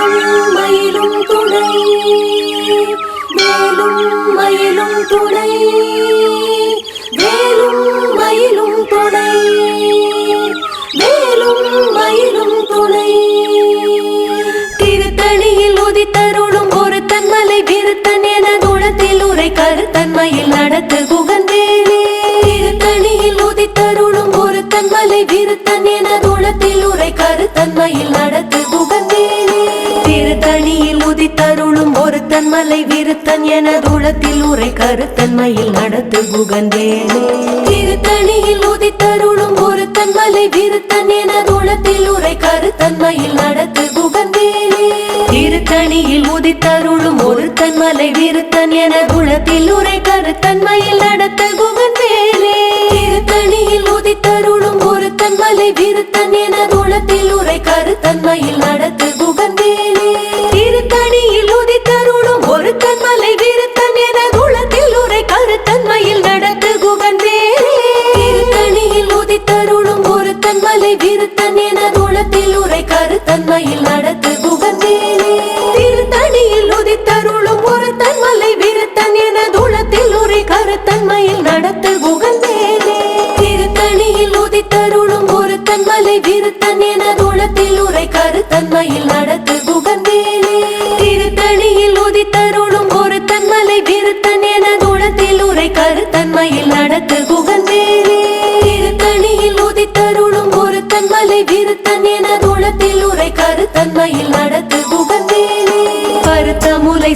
மேலும் மயிலும் துணை மேலும் மயிலும் துணை மேலும் மயிலும் துணை மேலும் மயிலும் துணை. திருத்தணியில் உதித்தருளும் ஒரு தன்மலை விருத்தன் என குணத்தில் உரை கருத்தன்மையில் நடத்து குகந்தேனே திருத்தணியில் உதித்தருளும் ஒரு தன்மலை விருத்தன் என குணத்தில் உரை கருத்தன்மையில் நடத்து குகந்தேனே உதித்தருளும் ஒரு தன்மலை விருத்தன் என குணத்தில் உரை கருத்தன்மையில் நடத்து குகந்தேனே திருத்தணியில் உதித்தருளும் ஒரு தன்மலை விருத்தன் என குணத்தில் உரை கருத்தன்மையில் நடத்து குகந்தேனே திருத்தணியில் உதித்தருளும் ஒரு தன்மலை விருத்தன் என குணத்தில் உரை கருத்தன்மையில் நடத்த குகந்தேனே திருத்தணியில் உதித்தருளும் ஒரு தன்மலை விருத்தன் என குணத்தில் உரை கருத்தன்மையில் நடத்து தன்மலை விருத்தன் என குளத்தில் உரை கருத்தன்மையில் நடத்து குகந்தேனே திருத்தணியில் உதித்தருளும் ஒரு தன்மலை விருத்தன் என குளத்தில் உரை கருத்தன்மையில் நடத்து குகந்தேனே திருத்தணியில் உதித்தருளும் ஒரு தன்மலை விருத்தன் என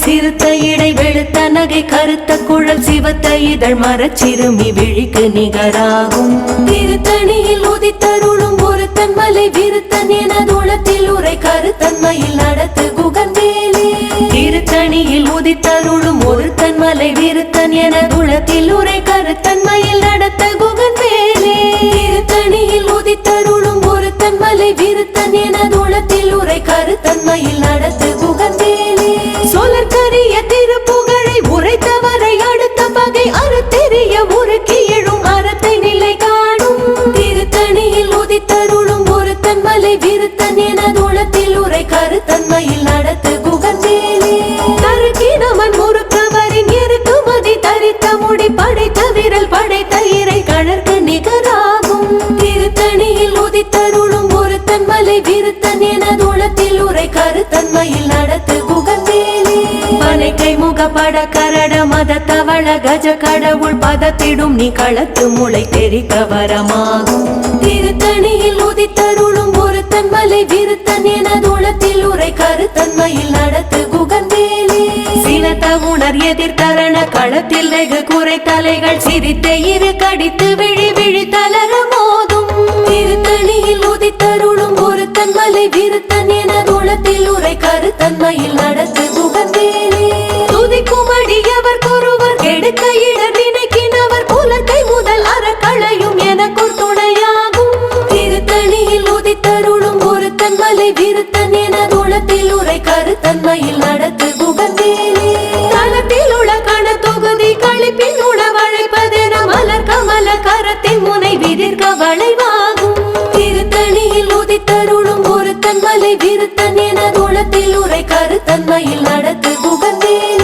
சிறுத்த இடை வெளுத்த நகை கருத்த குழல் சிவத்த இதழ் மரச்சிறுமி விழிக்கு நிகராகும். திருத்தணியில் உதித்தருளும் ஒரு மலை விருத்தன் என தூளத்தில் உரை கருத்தன்மையில் நடத்து குகந்தேனே திருத்தணியில் உதித்தருளும் ஒருத்தன் மலை விருத்தன் என தூளத்தில் உரை கருத்த மத கஜ கடவுள் பதத்திடும் நீ களத்து முளை தெரிக்க வரமாகும். திருத்தணியில் உதித்தருளும் ஒரு தன்மலை விருத்தன் என குணத்தில் உரை கருத்தன்மையில் நடத்து குகந்தேலே. சினத்த உணர் எதிர்த்தரண களத்தில் வெகு குறை தலைகள் சிரித்த இரு கடித்து விழி விழி தளர மோதும். திருத்தணியில் உதித்தருளும் ஒரு தன்மலை விருத்தன் என குணத்தில் உரை கருத்தன்மையில் நடத்து குகந்தே கொருவர் நினைக்கினவர் குலத்தை முதல் அறக்களையும் எனக்குள் துணையாகும் திருத்தணியில் உதித்தருளும் ஒரு தன்மலை விருத்தன் என உரை கருத்தன்மையில் நடத்து குகந்தேனே தனத்தில் உள்ள கண தொகுதி கழிப்பின் உணவழைப்பதென மலர் கமல கரத்தின் முனை விதிர்க்க வளைவாகும் திருத்தணியில் உதித்தருளும் ஒரு தன்மலை விருத்தன் என குணத்தில் உரை கருத்தன்மையில் நடத்து குகந்தேனே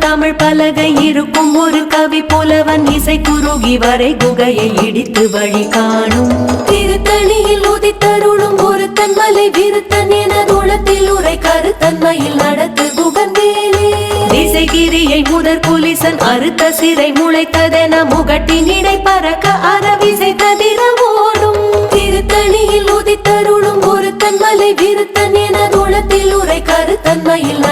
தமிழ் பலகை இருக்கும் ஒரு கவி புலவன் இசை குறுகி வரை குகையை இடித்து வழி காணும். திருத்தணியில் உதித்தருளும் ஒரு தன்மலை விருத்தன் என குணத்தில் உரை கருத்தன்மையில் நடத்து குகந்தேனே திசைகிரியை முதற் புலிசன் அறுத்த சிறை முளைத்ததென முகட்டின் இடை பறக்க அறவிசை ததிர ஓடும். திருத்தணியில் உதித்தருளும் ஒரு தன்மலை விருத்தன் என குணத்தில் உரை கருத்தன்மையில்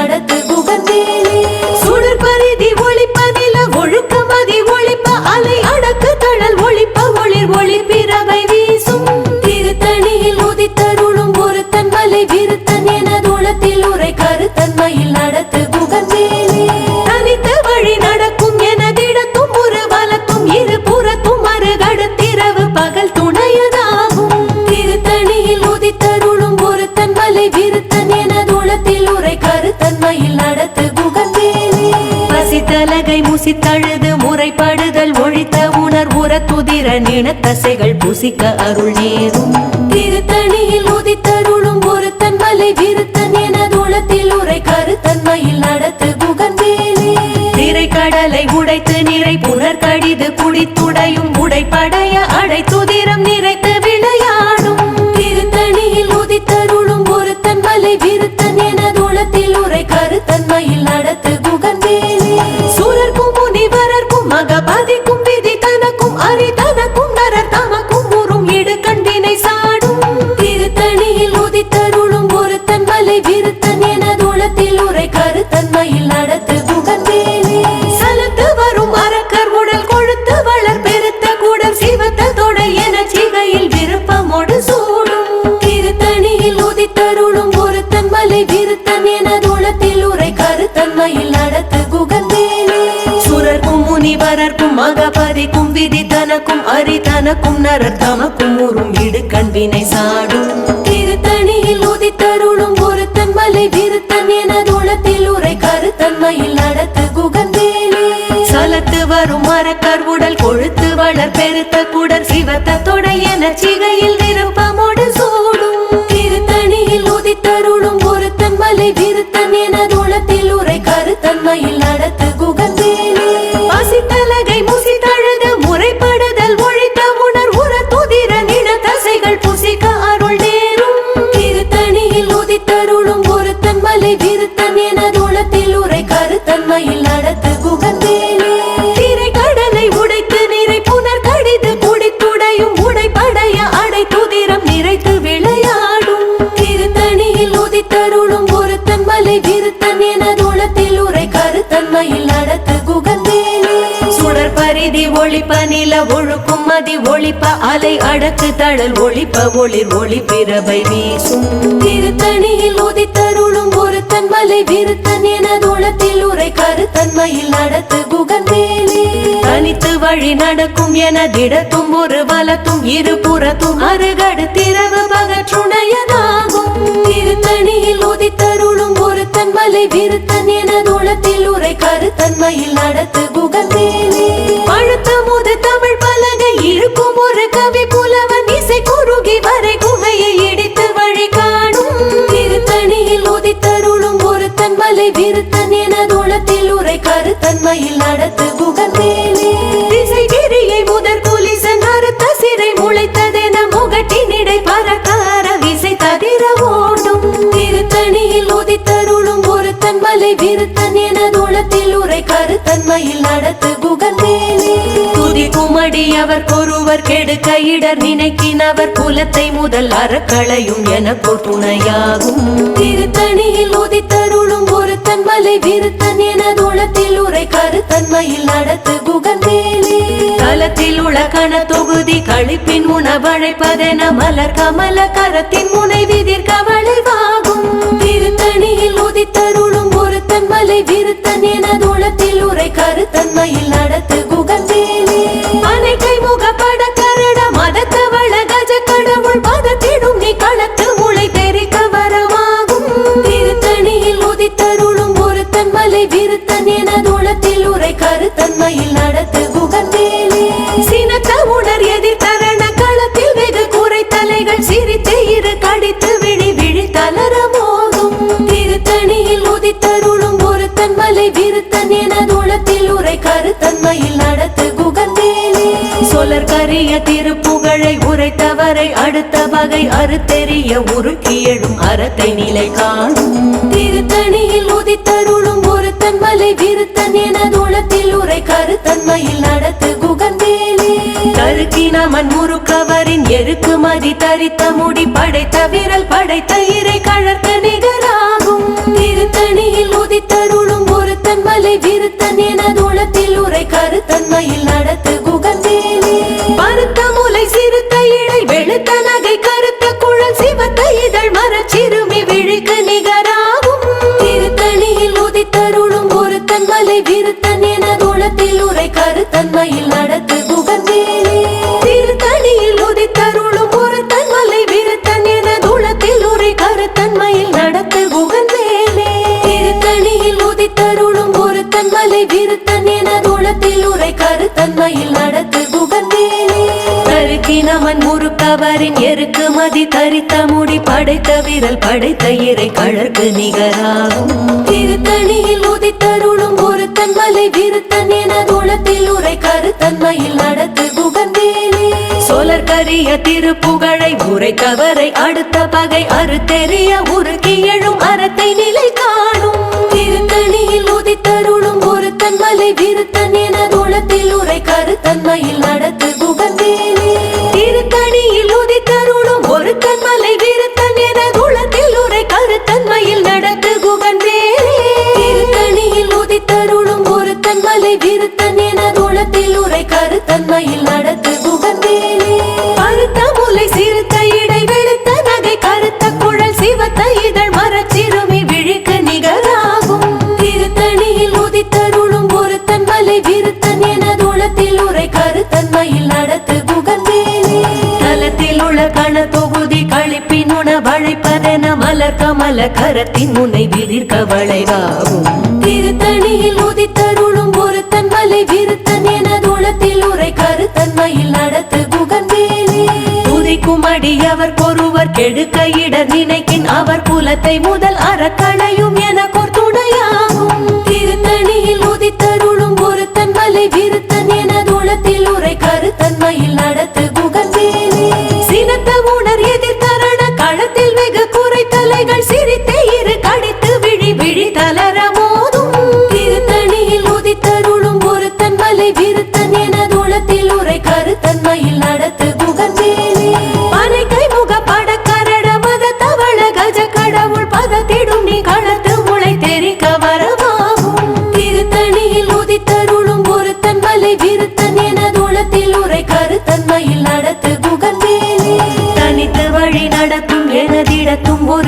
நிழனின தசைகள் புசிக்க அருள் நேரும். திருத்தணியில் உதித்தருளும் ஒரு தன்மலை விருத்தன் என தூளத்தில் உரை கருத்தன்மையில் நடத்து குகன் மேலே திரை கடலை உடைத்து நிறை புனர் கடிது குடித்துடையும் உடைப்படைய மகபதிக்கும் விதி தனக்கும் அரி தனக்கும் நரர் தமக்கும் உறும் இடு கண்வினை சாடும். திருத்தணியில் உதித்தருளும் ஒருத்தன் மலை விருத்தன் என தூளத்தில் உரை கருத்தன்மையில் நடத்து குகன்வேலே சலத்து வரும் மரக்கர் உடல் கொழுத்து வளர் பெருத்த குடர் சிவத்த தொடை என சிகையில் விருப்பமோடு சூடும். திருத்தணியில் உதித்தருளும் ஒருத்தன் மலை விருத்தன் என தூளத்தில் உரை கருத்தன்மையில் ஒளிப்ப நில ஒழுக்கும் மதி ஒளிப்ப அலை அடக்கு தழல் ஒளிப்ப ஒளிர் ஒளி பிறவை வீசும். திருத்தணியில் உதித்தருளும் ஒரு தன்மலை விருத்தன் என தூளத்தில் உரை கருத்தன்மையில் நடத்து குகன்வேலே தனித்து வழி நடக்கும் என திடத்தும் ஒரு வலத்தும் இரு புறத்தும் அருகடு திறவு பகற்றுணையதாகும். திருத்தணியில் உதித்தருளும் ஒரு தன்மலை விருத்தன் என தூளத்தில் உரை கருத்தன்மையில் நடத்து குகன்வேலே குமடி அவர் ஒருவர் கெடுக்க இடர் நினைக்கினவர் குலத்தை முதல் அறக்களையும் எனக்குள் துணையாகும். திருத்தணியில் உதித்தருளும் ஒருத்தன் மலை விருத்தன் என தூளத்தில் உரை கருத்தன்மையில் நடத்து குகன்வேலே தலத்தில் உள்ள கண தொகுதி கழிப்பின் உணவழைப்பதென மலர் கமல கரத்தின் முனை விதிர் கவலைவாகும் திருத்தணியில் உதித்தருளும் ஒருத்தன் மலை விருத்தன் என தூளத்தில் உரை கருத்தன்மையில் நடத்து குகன்வேலே உண்மையில் நடத்து குகன்வேலே சினத்த உணர் எதிர் தரண களத்தில் வெகு குறை தலைகள் சிரித்து இரு கடித்து விழி விழி தளர மோதும். திருத்தணியில் உதித்தருளும் ஒருத்தன் மலை விருத்தன் என தூளத்தில் உரை கருத்தன்மையில் நடத்து குகன்வேலே சொலர் கரிய திருப்புகழை உரைத்தவரை அடுத்த வகை அறுத்தெறிய உருக்கியழும் அறத்தை நிலை காணும். திருத்தணியில் உதித்தருளும் கருக்கினமன் முறுக்கவரின் எருக்கு மதி தரித்த முடி படைத்த விரல் படைத்த இறை கழற்க நிகராகும். திருத்தணியில் உதித்தருளும் ஒருத்தன் மலை விருத்தன் என தூளத்தில் உரை கருத்தன்மையில் விருத்தன் ஒரு கவரின் எருக்கு மதி தரித்த முடி படைத்த விரல் படைத்த இறை கழற்கு நிகராகும். திருத்தணியில் உதித்தருளும் ஒரு தன்மலை விருத்தன் என தூளத்தில் உரை கருத்தன்மையில் நடத்து புகந்தேனே சொலர் திருப்புகழை உரை கவரை அடுத்த பகை அறுத்தெறிய உருக்கி எழும் அறத்தை நிலை காணும். திருத்தணியில் உதித்தருளும் ஒரு தன்மலை விருத்தன் என தூளத்தில் உரை கருத்தன்மையில் நடத்து மலர் கரத்தின் முனை விதிர்க்க வளைவாகும் திருத்தணியில் உதித்தருளும் ஒருத்தன் மலை விருத்தன் என தூளத்தில் உரை கருத்தன்மையில் நடத்து குகந்தேனே துதிக்கும் அடியவர் பொறுவர் கெடுக்க இட நினைக்கின் அவர் குலத்தை முதல் அறக்கணையும் என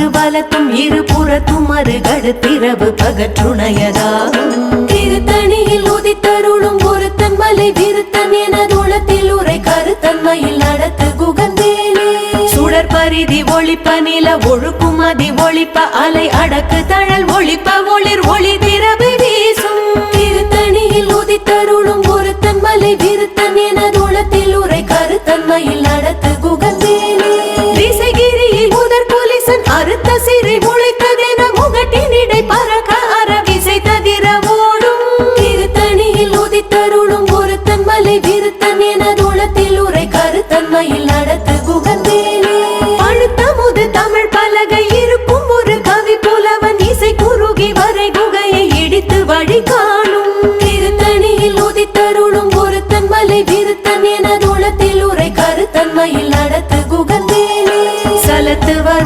எனதிடத்தும் ஒரு பலத்தும் இரு புறத்தும் மறுகடுத்திரவு பகற்றுணையதாகும். திருத்தணியில் உதித்தருளும் ஒருத்தன் மலை விருத்தன் எனது உளத்தில் உரை கருத்தன்மையில் நடத்து குகந்தேனே. சுடர் பரிதி ஒளிப்ப நில ஒழுக்கும் அதி ஒளிப்ப அலை அடக்கு தழல் ஒளிப்ப ஒளிர் ஒளி திரவு வீசும். திருத்தணியில் உதித்தருளும் ஒருத்தன் மலை விருத்தன் புலிசன்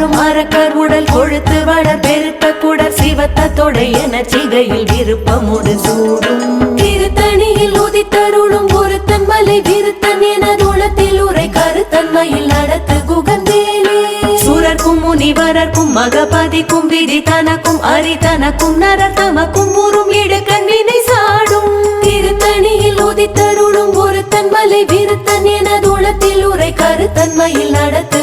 சலத்து வரும் அரக்கர் உடல் கொழுத்து வளர் பெருக்க கூட சிவத்த தொடை என சிகையில் விருப்பமுடு சூடும். திருத்தணியில் உதித்தருளும் ஒருத்தன் மலை விருத்தன் என தூளத்தில் உரை கருத்தன்மையில் நடத்து குகந்தேனே. சுரர்க்கும் முனிவரர்க்கும் மகபதிக்கும் விதி தனக்கும் அரி தனக்கும் நரர் தமக்கும் ஊரும் இடுக்கண் வினை சாடும். திருத்தணியில் உதித்தருளும் ஒருத்தன் மலை விருத்தன் என தூளத்தில் உரை கருத்தன்மையில் நடத்து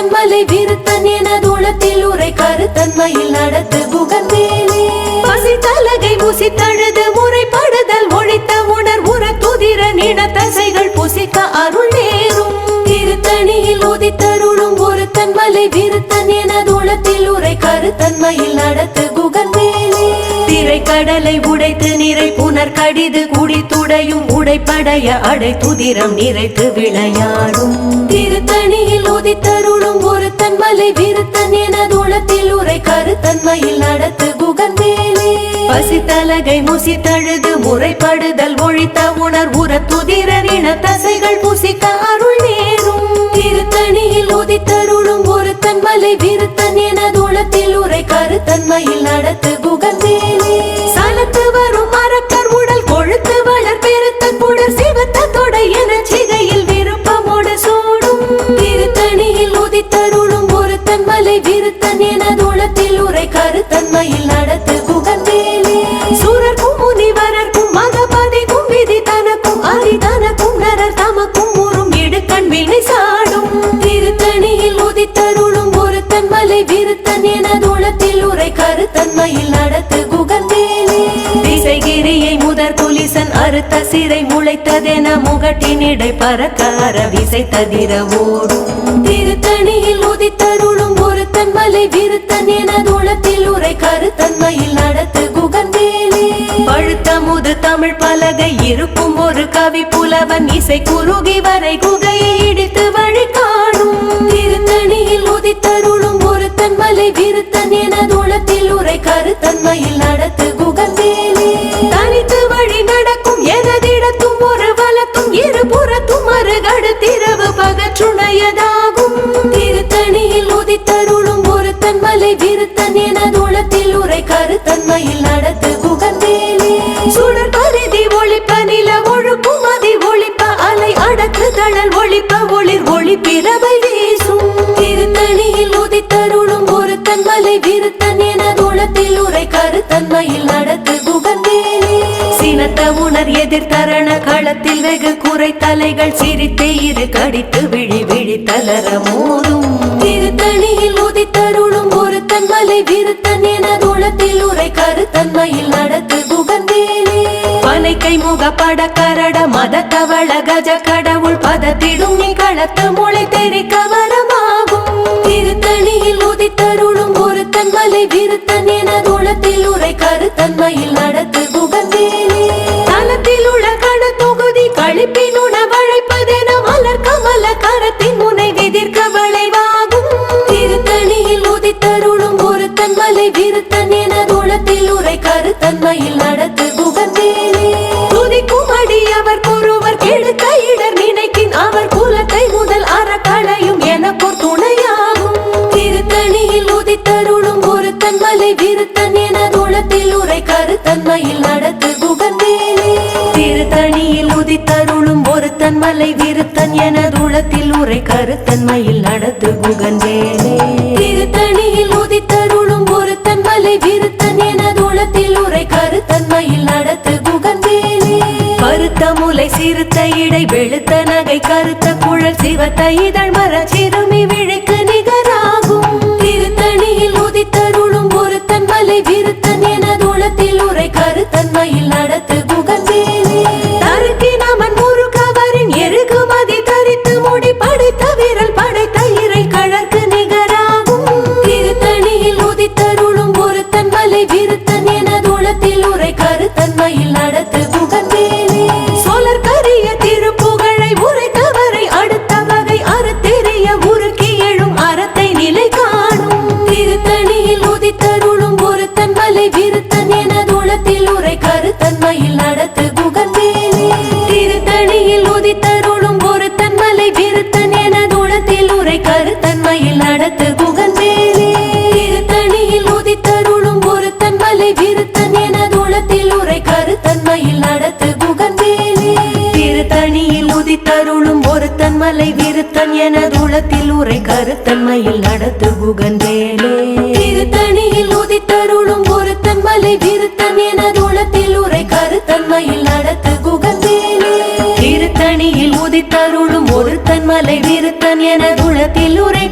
உதித்தருளும் விருத்தன் என தூளத்தில் உரை கருத்தன்மையில் நடத்து குகந்தேனே பசி தலகை முசி தழுது முறைப்படுதல் ஒழித்த உணர் உற துதிர நிட தசைகள் புசிக்க அருள் நேரும். திருத்தணியில் உதித்தருளும் ஒரு தன்மலை விருத்தன் என தூளத்தில் உரை கருத்தன்மையில் நடத்து குகந்தேனே திரை கடலை உடைத்து நிறை புனர் கடிது குடி துடையும் உடைப்படைய அடை துதிரம் நிறைத்து விளையாடும். திருத்தணியில் உதித்தருளும் ஒரு தன்மலை விருத்தன் என தூளத்தில் உரை கருத்தன்மையில் நடத்து குகந்தேனே பசித்தலகை முசி தழுது முறைப்படுதல் ஒழித்த உணர் உர துதிரர் இன தசைகள் புசிக்க அருள் நேரும். திருத்தணியில் உதித்தருளும் ஒரு தன்மலை விருத்தன் என தூளத்தில் உரை கருத்தன்மையில் நடத்து குகந்தேனே சலத்து கருத்தன்மையில் நடத்து குகந்தேனே சூரர்க்கும் முனிவரர்க்கும் மகபதிக்கும் விதி தனக்கும் அரி தனக்கும் நரர் தமக்கும் ஊரும் இடுக்கண் வினை சாடும். திருத்தணியில் உதித்தருளும் ஒருத்தன் மலை விருத்தன் என தூளத்தில் உரை கருத்தன்மையில் நடத்து குகந்தேலே திசைகிரியை முதற் புலிசன் அறுத்த சிறை முளைத்ததென முகட்டினிடை பறக்க அரவிசை தவிர ஓடும். திருத்தணியில் உதித்தருளும் ஒருத்தன் மலை விருத்தன் என தூளத்தில் உரை கருத்தன்மையில் நடத்து குகந்தேலே பழுத்த முது தமிழ் பலகை இருக்கும் ஒரு கவி புலவன் இசை குறுகி வரை குகையை இடித்து எதிர்த்தரண களத்தில் வெகு குறை தலைகள் சிரித்து இரு கடித்து விழி விழி தளர மோதும். திருத்தணியில் உதித்தருளும் ஒரு தன்மலை விருத்தன் என தூளத்தில் உரை கருத்தன்மையில் நடத்து புகந்தேனே குகந்தேலே பனைக்கை பட கரட மத கவள கஜ கடவுள் பதத்திடும் நீ களத்து மொழி தெரி வரமாகும் திருத்தணியில் உதித்தருளும் ஒரு தன்மலை விருத்தன் என தூளத்தில் உரை கருத்தன்மையில் நடத்து குகந்தேலே என உரை கருத்தன்மையில் நடத்து குகந்தேலே துதிக்கும் அடியவர் ஒருவர் கெடுக்க இடர் நினைக்கின் அவர் குலத்தை முதல் அறக்களையும் எனக்கோர் துணையாகும். திருத்தணியில் உதித்தருளும் ஒருத்தன் மலை விருத்தன் என தூளத்தில் உரை கருத்தன்மையில் நடத்து குகந்தேலே திருத்தணியில் உதித்தருளும் ஒருத்தன் மலை விருத்தன் என தூளத்தில் உரை கருத்தன்மையில் நடத்து குகந்தேலே சிறுத்த இடை வெளுத்த நகை கருத்த குழல் சிவத்த இதழ் மர சிறுமி விழிக்கு ஒருத்தன் மலை விருத்தன் என தூளத்தில் உரை கருத்தன்மையில் நடத்து குகந்தேலே திருத்தணியில் உதித்தருளும் ஒருத்தன் மலை விருத்தன் என தூளத்தில் உரை கருத்தன்மையில் நடத்து குகந்தேலே திருத்தணியில் உதித்தருளும் ஒருத்தன் மலை விருத்தன் என தூளத்தில் உரை